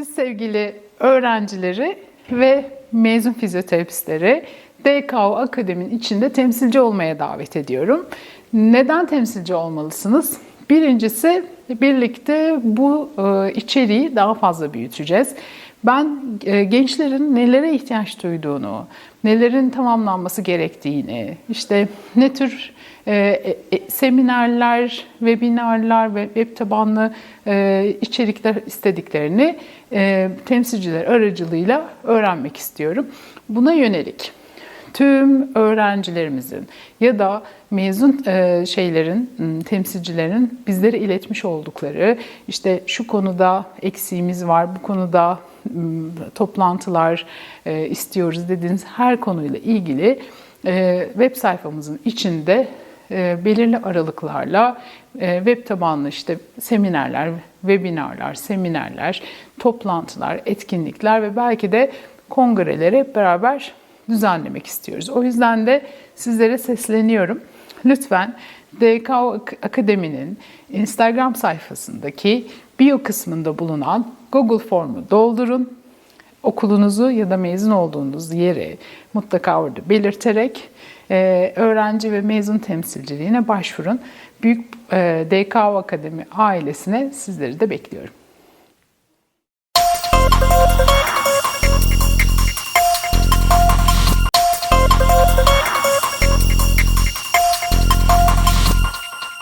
sevgili öğrencileri ve mezun fizyoterapistleri DKO Akademi'nin içinde temsilci olmaya davet ediyorum. Neden temsilci olmalısınız? Birincisi birlikte bu e, içeriği daha fazla büyüteceğiz. Ben e, gençlerin nelere ihtiyaç duyduğunu, nelerin tamamlanması gerektiğini, işte ne tür e, seminerler, webinarlar ve web tabanlı içerikler istediklerini temsilciler aracılığıyla öğrenmek istiyorum. Buna yönelik tüm öğrencilerimizin ya da mezun e, şeylerin, temsilcilerin bizlere iletmiş oldukları işte şu konuda eksiğimiz var, bu konuda toplantılar e, istiyoruz dediğiniz her konuyla ilgili e, web sayfamızın içinde belirli aralıklarla web tabanlı işte seminerler, webinarlar, seminerler, toplantılar, etkinlikler ve belki de kongreleri hep beraber düzenlemek istiyoruz. O yüzden de sizlere sesleniyorum. Lütfen DKO Akademi'nin Instagram sayfasındaki bio kısmında bulunan Google formu doldurun. Okulunuzu ya da mezun olduğunuz yeri mutlaka orada belirterek e, öğrenci ve mezun temsilciliğine başvurun. Büyük e, DKO Akademi ailesine sizleri de bekliyorum.